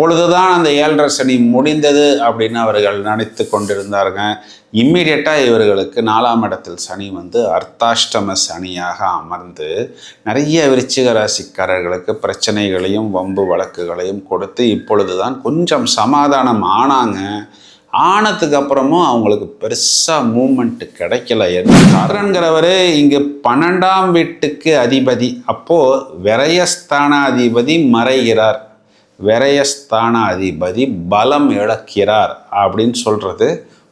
இப்பொழுதுதான் அந்த ஏழரை சனி முடிந்தது அப்படின்னு அவர்கள் நினைத்து கொண்டிருந்தாருங்க இம்மிடியட்டாக இவர்களுக்கு நாலாம் இடத்தில் சனி வந்து அர்த்தாஷ்டம சனியாக அமர்ந்து நிறைய விருச்சிக ராசிக்காரர்களுக்கு பிரச்சனைகளையும் வம்பு வழக்குகளையும் கொடுத்து இப்பொழுதுதான் கொஞ்சம் சமாதானம் ஆனாங்க. ஆனதுக்கு அப்புறமும் அவங்களுக்கு பெருசாக மூமெண்ட்டு கிடைக்கல. காரன்கிறவர் இங்கே பன்னெண்டாம் வீட்டுக்கு அதிபதி. அப்போது விரயஸ்தானாதிபதி மறைகிறார். விரயஸ்தானாதிபதி பலம் இழக்கிறார் அப்படின்னு சொல்கிறது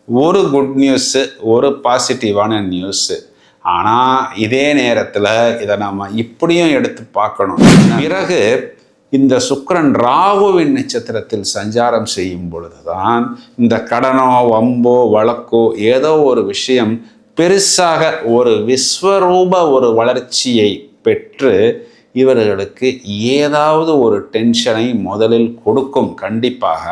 ஒரு குட் நியூஸு ஒரு பாசிட்டிவான நியூஸு ஆனால் இதே நேரத்தில் இதை நம்ம இப்படியும் எடுத்து பார்க்கணும். பிறகு இந்த சுக்கரன் ராகுவின் நட்சத்திரத்தில் சஞ்சாரம் செய்யும் பொழுதுதான் இந்த கடனோ வம்போ வழக்கோ ஏதோ ஒரு விஷயம் பெருசாக ஒரு விஸ்வரூப ஒரு வளர்ச்சியை பெற்று இவர்களுக்கு ஏதாவது ஒரு டென்ஷனை முதலில் கொடுக்கும் கண்டிப்பாக.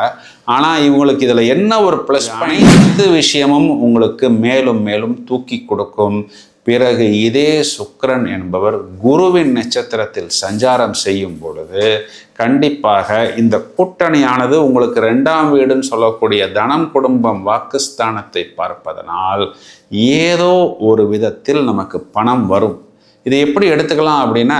ஆனால் இவங்களுக்கு இதில் என்ன ஒரு ப்ளஸ் அனைத்து விஷயமும் உங்களுக்கு மேலும் மேலும் தூக்கி கொடுக்கும். பிறகு இதே சுக்கிரன் என்பவர் குருவின் நட்சத்திரத்தில் சஞ்சாரம் செய்யும் பொழுது கண்டிப்பாக இந்த கூட்டணியானது உங்களுக்கு ரெண்டாம் வீடுன்னு சொல்லக்கூடிய தனம் குடும்பம் வாக்குஸ்தானத்தை பார்ப்பதனால் ஏதோ ஒரு விதத்தில் நமக்கு பணம் வரும். இதை எப்படி எடுத்துக்கலாம் அப்படின்னா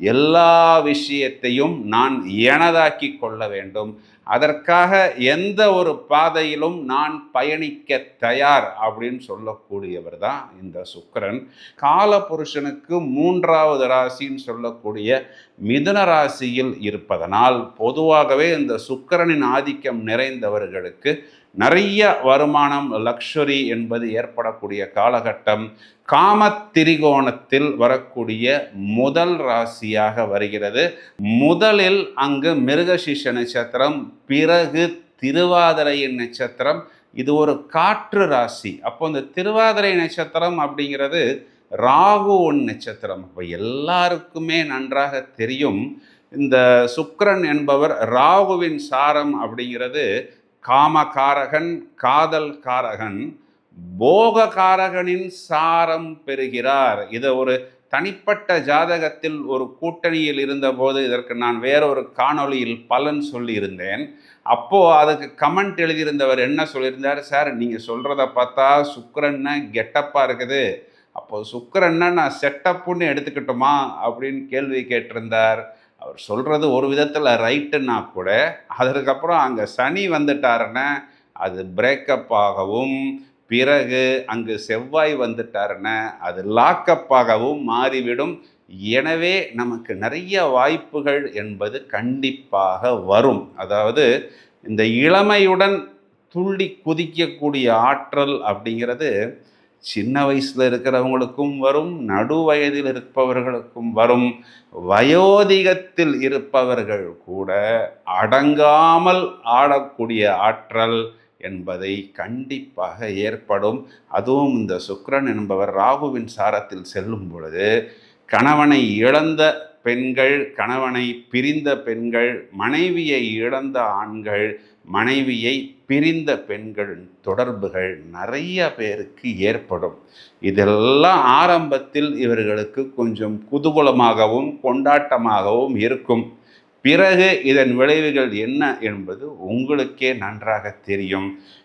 எல்லா விஷயத்தையும் நான் எனதாக்கி கொள்ள வேண்டும். அதற்காக எந்த ஒரு பாதையிலும் நான் பயணிக்க தயார் அப்படின்னு சொல்லக்கூடியவர் தான் இந்த சுக்கரன். காலபுருஷனுக்கு மூன்றாவது ராசின்னு சொல்லக்கூடிய மிதுன ராசியில் இருப்பதனால் பொதுவாகவே இந்த சுக்கரனின் ஆதிக்கம் நிறைந்தவர்களுக்கு நிறைய வருமானம் லக்ஷரி என்பது ஏற்படக்கூடிய காலகட்டம். காமத்திரிகோணத்தில் வரக்கூடிய முதல் ராசியாக வருகிறது. முதலில் அங்கு மிருகசிஷ நட்சத்திரம் பிறகு திருவாதிரையின் நட்சத்திரம். இது ஒரு காற்று ராசி. அப்போ இந்த திருவாதிரை நட்சத்திரம் அப்படிங்கிறது ராகுவின் நட்சத்திரம். அப்போ எல்லாருக்குமே நன்றாக தெரியும். இந்த சுக்கரன் என்பவர் ராகுவின் சாரம் அப்படிங்கிறது காமகாரகன் காதல் காரகன் போககாரகனின் சாரம் பெறுகிறார். இதை ஒரு தனிப்பட்ட ஜாதகத்தில் ஒரு கூட்டணியில் இருந்தபோது இதற்கு நான் வேறொரு காணொளியில் பலன் சொல்லியிருந்தேன். அப்போது அதுக்கு கமெண்ட் எழுதியிருந்தவர் என்ன சொல்லியிருந்தார்? சார் நீங்கள் சொல்கிறத பார்த்தா சுக்கரன்னு கெட்டப்பாக இருக்குது. அப்போது சுக்கரன்னா நான் செட்டப்புன்னு எடுத்துக்கிட்டோமா? அப்படின்னு கேள்வி கேட்டிருந்தார். அவர் சொல்கிறது ஒரு விதத்தில் ரைட்டுன்னா கூட அதற்கப்புறம் அங்கே சனி வந்துட்டாருன்னா அது பிரேக்கப் ஆகவும் பிறகு அங்கு செவ்வாய் வந்துட்டாருன்னா அது லாக்கப்பாகவும் மாறிவிடும். எனவே நமக்கு நிறைய வாய்ப்புகள் என்பது கண்டிப்பாக வரும். அதாவது இந்த இளமையுடன் துள்ளி குதிக்கக்கூடிய ஆற்றல் அப்படிங்கிறது சின்ன வயசில் இருக்கிறவங்களுக்கும் வரும் நடு வயதில் இருப்பவர்களுக்கும் வரும். வயோதிகத்தில் இருப்பவர்கள் கூட அடங்காமல் ஆடக்கூடிய ஆற்றல் என்பதை கண்டிப்பாக ஏற்படும். அதுவும் இந்த சுக்ரன் என்பவர் ராகுவின் சாரத்தில் செல்லும் பொழுது கணவனை இழந்த பெண்கள் கணவனை பிரிந்த பெண்கள் மனைவியை இழந்த ஆண்கள் மனைவியை பிரிந்த பெண்கள் தொடர்புகள் நிறைய பேருக்கு ஏற்படும். இதெல்லாம் ஆரம்பத்தில் இவர்களுக்கு கொஞ்சம் குதூகலமாகவும் கொண்டாட்டமாகவும் இருக்கும். பிறகு இதன் விளைவுகள் என்ன என்பது உங்களுக்கே நன்றாக தெரியும்.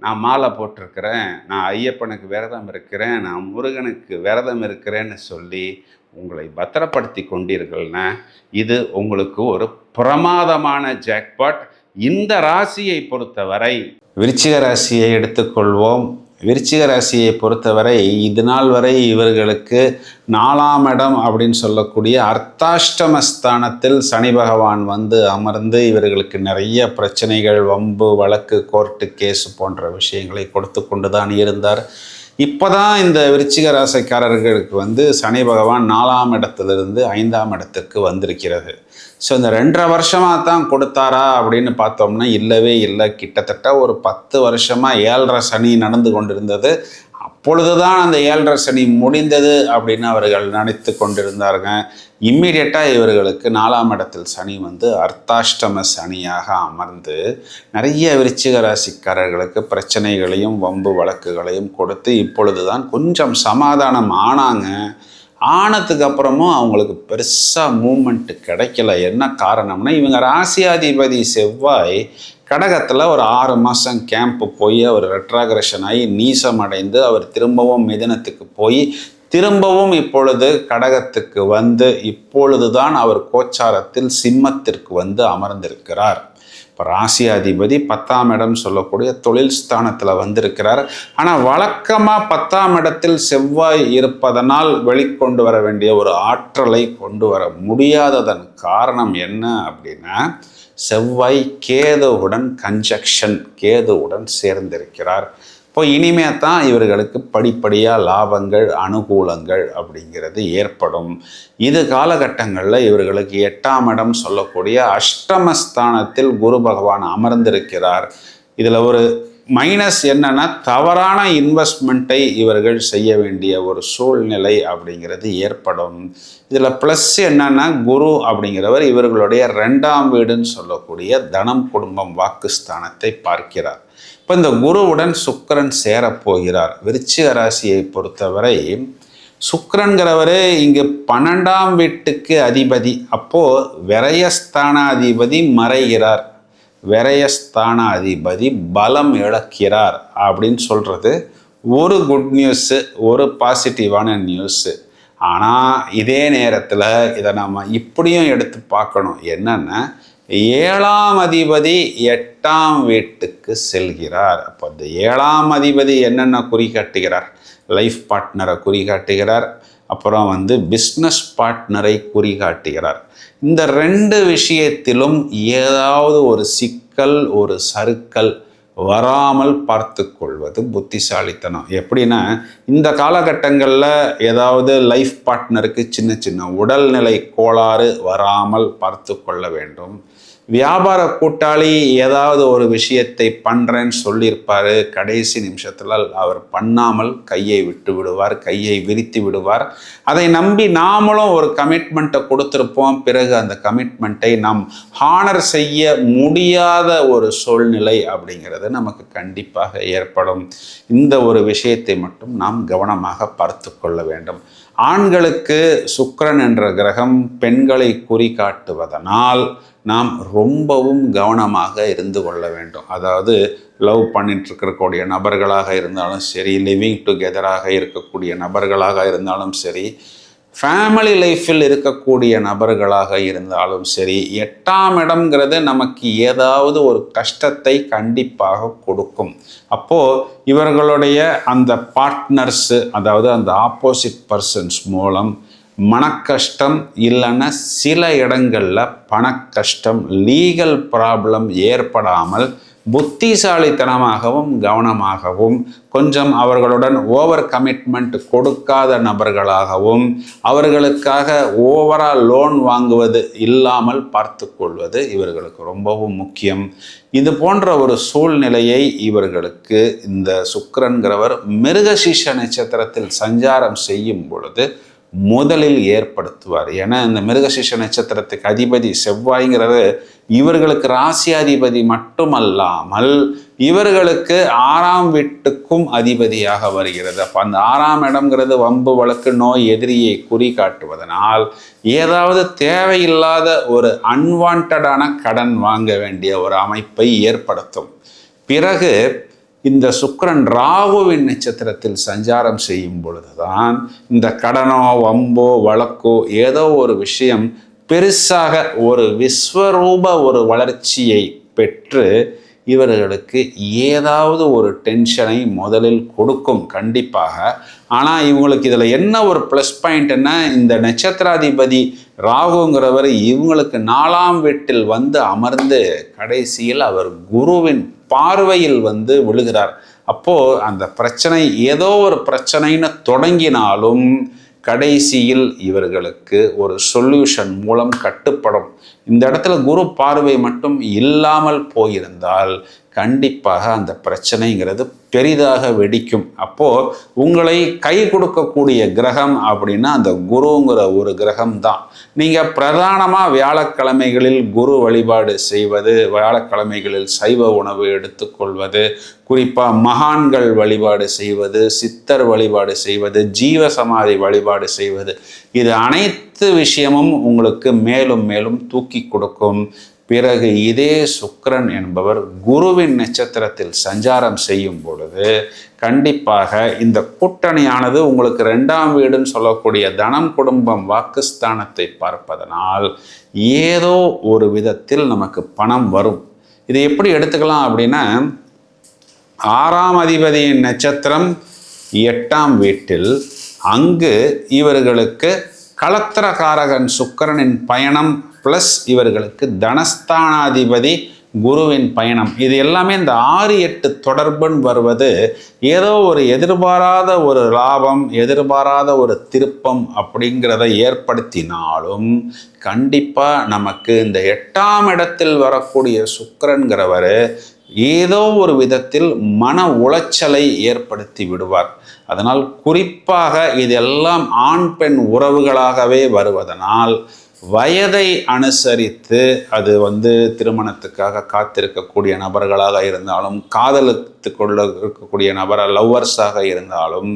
நான் மாலை போட்டிருக்கிறேன் நான் ஐயப்பனுக்கு விரதம் இருக்கிறேன் நான் முருகனுக்கு விரதம் இருக்கிறேன்னு சொல்லி உங்களை பத்திரப்படுத்தி கொண்டீர்கள்னா இது உங்களுக்கு ஒரு பிரமாதமான ஜாக்பாட் இந்த ராசியை பொறுத்தவரை விருச்சிக ராசியை எடுத்துக்கொள்வோம். விருச்சிக ராசியை பொறுத்தவரை இது நாள் வரை இவர்களுக்கு நாலாம் இடம் அப்படின்னு சொல்லக்கூடிய அர்த்தாஷ்டமஸ்தானத்தில் சனி பகவான் வந்து அமர்ந்து இவர்களுக்கு நிறைய பிரச்சனைகள் வம்பு வழக்கு கோர்ட்டு கேஸ் போன்ற விஷயங்களை கொடுத்து கொண்டு தான் இருந்தார். இப்போ தான் இந்த விருச்சிக ராசிக்காரர்களுக்கு வந்து சனி பகவான் நாலாம் இடத்திலிருந்து ஐந்தாம் இடத்துக்கு வந்திருக்கிறது. ஸோ இந்த ரெண்டரை வருஷமாக தான் கொடுத்தாரா அப்படின்னு பார்த்தோம்னா இல்லவே இல்லை. கிட்டத்தட்ட ஒரு பத்து வருஷமாக ஏழரை சனி நடந்து கொண்டிருந்தது. அப்பொழுதுதான் அந்த ஏழரை சனி முடிந்தது அப்படின்னு அவர்கள் நினைத்து கொண்டிருந்தாருங்க இம்மிடியட்டாக இவர்களுக்கு நாலாம் இடத்தில் சனி வந்து அர்த்தாஷ்டம சனியாக அமர்ந்து நிறைய விருச்சிக ராசிக்காரர்களுக்கு பிரச்சனைகளையும் வம்பு வழக்குகளையும் கொடுத்து இப்பொழுதுதான் கொஞ்சம் சமாதானம் ஆனாங்க. ஆனதுக்கு அப்புறமும் அவங்களுக்கு பெருசாக மூமெண்ட்டு கிடைக்கல. என்ன காரணம்னா இவங்க ராசியாதிபதி செவ்வாய் கடகத்தில் ஒரு ஆறு மாதம் கேம்ப்பு போய் அவர் ரெட்ராகிரஷன் ஆகி நீசம் அடைந்து அவர் திரும்பவும் மிதனத்துக்கு போய் திரும்பவும் இப்பொழுது கடகத்துக்கு வந்து இப்பொழுதுதான் அவர் கோச்சாரத்தில் சிம்மத்திற்கு வந்து அமர்ந்திருக்கிறார். இப்போ ராசியாதிபதி பத்தாம் இடம் சொல்லக்கூடிய தொழில் ஸ்தானத்தில் வந்திருக்கிறார். ஆனால் வழக்கமாக பத்தாம் இடத்தில் செவ்வாய் இருப்பதனால் வெளிக்கொண்டு வர வேண்டிய ஒரு ஆற்றலை கொண்டு வர முடியாததன் காரணம் என்ன அப்படின்னா செவ்வாய் கேதுவுடன் கன்ஜக்ஷன் கேதுவுடன் சேர்ந்திருக்கிறார். இப்போ இனிமே தான் இவர்களுக்கு படிப்படியாக லாபங்கள் அனுகூலங்கள் அப்படிங்கிறது ஏற்படும். இது காலகட்டங்களில் இவர்களுக்கு எட்டாம் இடம் சொல்லக்கூடிய அஷ்டமஸ்தானத்தில் குரு பகவான் அமர்ந்திருக்கிறார். இதில் ஒரு மைனஸ் என்னன்னா தவறான இன்வெஸ்ட்மெண்ட்டை இவர்கள் செய்ய வேண்டிய ஒரு சூழ்நிலை அப்படிங்கிறது ஏற்படும். இதில் ப்ளஸ் என்னன்னா குரு அப்படிங்கிறவர் இவர்களுடைய ரெண்டாம் வீடுன்னு சொல்லக்கூடிய தனம் குடும்பம் வாக்குஸ்தானத்தை பார்க்கிறார். இப்போ இந்த குருவுடன் சுக்கரன் சேரப்போகிறார். விருச்சிக ராசியை பொறுத்தவரை சுக்கரன்கிறவர் இங்கு பன்னெண்டாம் வீட்டுக்கு அதிபதி. அப்போது விரயஸ்தானாதிபதி மறைகிறார். விரயஸ்தானாதிபதி பலம் இழக்கிறார் அப்படின்னு சொல்கிறது ஒரு குட் நியூஸு ஒரு பாசிட்டிவான நியூஸு ஆனால் இதே நேரத்தில் இதை நம்ம இப்படியும் எடுத்து பார்க்கணும். என்னென்னா ஏழாம் அதிபதி எட்டாம் வீட்டுக்கு செல்கிறார். அப்போ இந்த ஏழாம் அதிபதி என்னென்ன குறி காட்டுகிறார்? லைஃப் பார்ட்னரை குறி காட்டுகிறார். அப்புறம் வந்து பிஸ்னஸ் பார்ட்னரை குறி காட்டுகிறார். இந்த ரெண்டு விஷயத்திலும் ஏதாவது ஒரு சிக்கல் ஒரு சறுக்கல் வராமல் பார்த்து கொள்வது புத்திசாலித்தனம். எப்படின்னா இந்த காலகட்டங்களில் ஏதாவது லைஃப் பார்ட்னருக்கு சின்ன சின்ன உடல்நிலை கோளாறு வராமல் பார்த்து கொள்ள வேண்டும். வியாபார கூட்டாளி ஏதாவது ஒரு விஷயத்தை பண்ணுறேன்னு சொல்லியிருப்பார். கடைசி நிமிஷத்தில் அவர் பண்ணாமல் கையை விட்டு விடுவார் கையை விரித்து விடுவார். அதை நம்பி நாமளும் ஒரு கமிட்மெண்ட்டை கொடுத்துருப்போம். பிறகு அந்த கமிட்மெண்ட்டை நாம் ஹானர் செய்ய முடியாத ஒரு சூழ்நிலை அப்படிங்கிறது நமக்கு கண்டிப்பாக ஏற்படும். இந்த ஒரு விஷயத்தை மட்டும் நாம் கவனமாக பார்த்து கொள்ள வேண்டும். ஆண்களுக்கு சுக்கரன் என்ற கிரகம் பெண்களை குறிகாட்டுவதனால் நாம் ரொம்பவும் கவனமாக இருந்து கொள்ள வேண்டும். அதாவது லவ் பண்ணிட்டு இருக்கக்கூடிய நபர்களாக இருந்தாலும் சரி லிவிங் டுகெதராக இருக்கக்கூடிய நபர்களாக இருந்தாலும் சரி ஃபேமிலி லைஃப்பில் இருக்கக்கூடிய நபர்களாக இருந்தாலும் சரி எட்டாம் இடம்ங்கிறது நமக்கு ஏதாவது ஒரு கஷ்டத்தை கண்டிப்பாக கொடுக்கும். அப்போது இவர்களுடைய அந்த பார்ட்னர்ஸு அதாவது அந்த ஆப்போசிட் பர்சன்ஸ் மூலம் மனக்கஷ்டம் இல்லைன்னா சில இடங்களில் பணக்கஷ்டம் லீகல் ப்ராப்ளம் ஏற்படாமல் புத்திசாலித்தனமாகவும் கவனமாகவும் கொஞ்சம் அவர்களுடன் ஓவர் கமிட்மெண்ட் கொடுக்காத நபர்களாகவும் அவர்களுக்காக ஓவரால் லோன் வாங்குவது இல்லாமல் பார்த்து கொள்வது இவர்களுக்கு ரொம்பவும் முக்கியம். இது போன்ற ஒரு சூழ்நிலையை இவர்களுக்கு இந்த சுக்கரன்கிறவர் மிருகசீஷ நட்சத்திரத்தில் சஞ்சாரம் செய்யும் பொழுது முதலில் ஏற்படுத்துவார். ஏன்னா இந்த மிருகசிஷ நட்சத்திரத்துக்கு அதிபதி செவ்வாய்ங்கிறது இவர்களுக்கு ராசியாதிபதி மட்டுமல்லாமல் இவர்களுக்கு ஆறாம் வீட்டுக்கும் அதிபதியாக வருகிறது. அப்போ அந்த ஆறாம் இடம்ங்கிறது வம்பு வழக்கு நோய் எதிரியை குறி காட்டுவதனால் ஏதாவது தேவையில்லாத ஒரு அன்வான்டான கடன் வாங்க வேண்டிய ஒரு அமைப்பை ஏற்படுத்தும். பிறகு இந்த சுக்கரன் ராகுவின் நட்சத்திரத்தில் சஞ்சாரம் செய்யும் பொழுதுதான் இந்த கடனோ வம்போ வழக்கோ ஏதோ ஒரு விஷயம் பெருசாக ஒரு விஸ்வரூப ஒரு வளர்ச்சியை பெற்று இவர்களுக்கு ஏதாவது ஒரு டென்ஷனை முதலில் கொடுக்கும் கண்டிப்பாக. ஆனால் இவங்களுக்கு இதில் என்ன ஒரு ப்ளஸ் பாயிண்ட்னா இந்த நட்சத்திராதிபதி ராகுங்கிறவர் இவங்களுக்கு நாலாம் வீட்டில் வந்து அமர்ந்து கடைசியில் அவர் குருவின் பார்வையில் வந்து விழுகிறார். அப்போது அந்த பிரச்சனை ஏதோ ஒரு பிரச்சனைன்னு தொடங்கினாலும் கடைசியில் இவர்களுக்கு ஒரு சொல்யூஷன் மூலம் கட்டுப்படும். இந்த இடத்துல குரு பார்வை மட்டும் இல்லாமல் போயிருந்தால் கண்டிப்பாக அந்த பிரச்சனைங்கிறது பெரிதாக வெடிக்கும். அப்போது உங்களை கை கொடுக்கக்கூடிய கிரகம் அப்படின்னா அந்த குருங்கிற ஒரு கிரகம் தான் நீங்கள் பிரதானமாக வியாழக்கிழமைகளில் குரு வழிபாடு செய்வது வியாழக்கிழமைகளில் சைவ உணவு எடுத்துக்கொள்வது குறிப்பாக மகான்கள் வழிபாடு செய்வது சித்தர் வழிபாடு செய்வது ஜீவ சமாதி வழிபாடு செய்வது இது அனைத்து விஷயமும் உங்களுக்கு மேலும் மேலும் தூக்கி கொடுக்கும். பிறகு இதே சுக்கிரன் என்பவர் குருவின் நட்சத்திரத்தில் சஞ்சாரம் செய்யும் பொழுது கண்டிப்பாக இந்த கூட்டணியானது உங்களுக்கு ரெண்டாம் வீடுன்னு சொல்லக்கூடிய தனம் குடும்பம் வாக்குஸ்தானத்தை பார்ப்பதனால் ஏதோ ஒரு விதத்தில் நமக்கு பணம் வரும். இதை எப்படி எடுத்துக்கலாம் அப்படின்னா ஆறாம் அதிபதியின் நட்சத்திரம் எட்டாம் வீட்டில் அங்கு இவர்களுக்கு களத்திரகாரகன் சுக்கிரனின் பயணம் ப்ளஸ் இவர்களுக்கு தனஸ்தானாதிபதி குருவின் பயணம். இது எல்லாமே இந்த ஆறு எட்டு தொடர்புன்னு வருவது ஏதோ ஒரு எதிர்பாராத ஒரு லாபம் எதிர்பாராத ஒரு திருப்பம் அப்படிங்கிறத ஏற்படுத்தினாலும் கண்டிப்பாக நமக்கு இந்த எட்டாம் இடத்தில் வரக்கூடிய சுக்கரன்கிறவர் ஏதோ ஒரு விதத்தில் மன உளைச்சலை ஏற்படுத்தி விடுவார். அதனால் குறிப்பாக இதெல்லாம் ஆண் பெண் உறவுகளாகவே வருவதனால் வயதை அனுசரித்து அது வந்து திருமணத்துக்காக காத்திருக்கக்கூடிய நபர்களாக இருந்தாலும் காதலித்து கொள்ள இருக்கக்கூடிய நபர் லவ்வர்ஸாக இருந்தாலும்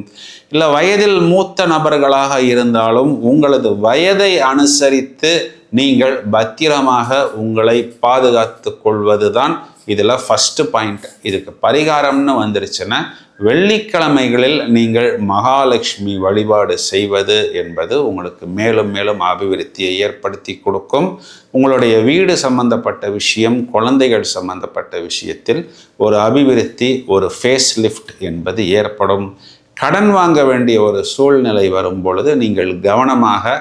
இல்லை வயதில் மூத்த நபர்களாக இருந்தாலும் உங்களது வயதை அனுசரித்து நீங்கள் பத்திரமாக உங்களை பாதுகாத்து கொள்வது தான் இதில் ஃபஸ்ட்டு பாயிண்ட் இதுக்கு பரிகாரம்னு வந்துருச்சுன்னா வெள்ளிக்கிழமைகளில் நீங்கள் மகாலட்சுமி வழிபாடு செய்வது என்பது உங்களுக்கு மேலும் மேலும் அபிவிருத்தியை ஏற்படுத்தி கொடுக்கும். உங்களுடைய வீடு சம்பந்தப்பட்ட விஷயம் குழந்தைகள் சம்பந்தப்பட்ட விஷயத்தில் ஒரு அபிவிருத்தி ஒரு ஃபேஸ் லிஃப்ட் என்பது ஏற்படும். கடன் வாங்க வேண்டிய ஒரு சூழ்நிலை வரும் பொழுது நீங்கள் கவனமாக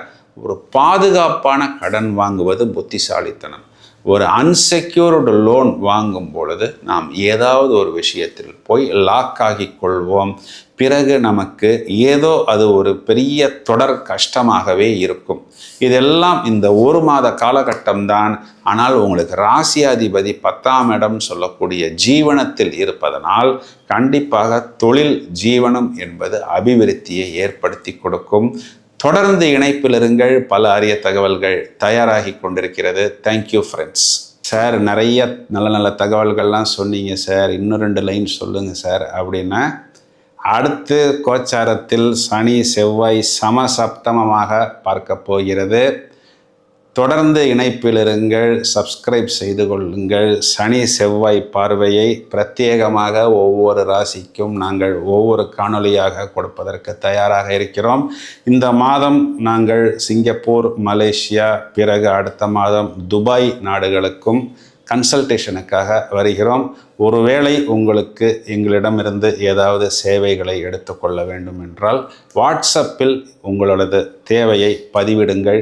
ஒரு பாதுகாப்பான கடன் வாங்குவது புத்திசாலித்தனம். ஒரு அன்செக்யூர்டு லோன் வாங்கும் பொழுது நாம் ஏதாவது ஒரு விஷயத்தில் போய் லாக் ஆகி கொள்வோம். பிறகு நமக்கு ஏதோ அது ஒரு பெரிய தொடர் கஷ்டமாகவே இருக்கும். இதெல்லாம் இந்த ஒரு மாத காலகட்டம்தான். ஆனால் உங்களுக்கு ராசியாதிபதி பத்தாம் இடம் சொல்லக்கூடிய ஜீவனத்தில் இருப்பதனால் கண்டிப்பாக தொழில் ஜீவனம் என்பது அபிவிருத்தியை ஏற்படுத்தி கொடுக்கும். தொடர்ந்து இணைப்பில் இருங்கள். பல அரிய தகவல்கள் தயாராகி கொண்டிருக்கிறது. தேங்க்யூ ஃப்ரெண்ட்ஸ் சார் நிறைய நல்ல நல்ல தகவல்கள்லாம் சொன்னீங்க சார் இன்னும் ரெண்டு லைன் சொல்லுங்கள் சார் அப்படின்னா அடுத்து கோச்சாரத்தில் சனி செவ்வாய் சமசப்தமமாக பார்க்க போகிறது. தொடர்ந்து இணைப்பில் இருங்கள் சப்ஸ்கிரைப் செய்து கொள்ளுங்கள். சனி செவ்வாய் பார்வையை பிரத்யேகமாக ஒவ்வொரு ராசிக்கும் நாங்கள் ஒவ்வொரு காணொளியாக கொடுப்பதற்கு தயாராக இருக்கிறோம். இந்த மாதம் நாங்கள் சிங்கப்பூர் மலேசியா பிறகு அடுத்த மாதம் துபாய் நாடுகளுக்கும் கன்சல்டேஷனுக்காக வருகிறோம். ஒருவேளை உங்களுக்கு எங்களிடமிருந்து ஏதாவது சேவைகளை எடுத்துக்கொள்ள வேண்டும் என்றால் வாட்ஸ்அப்பில் உங்களது தேவையை பதிவிடுங்கள்.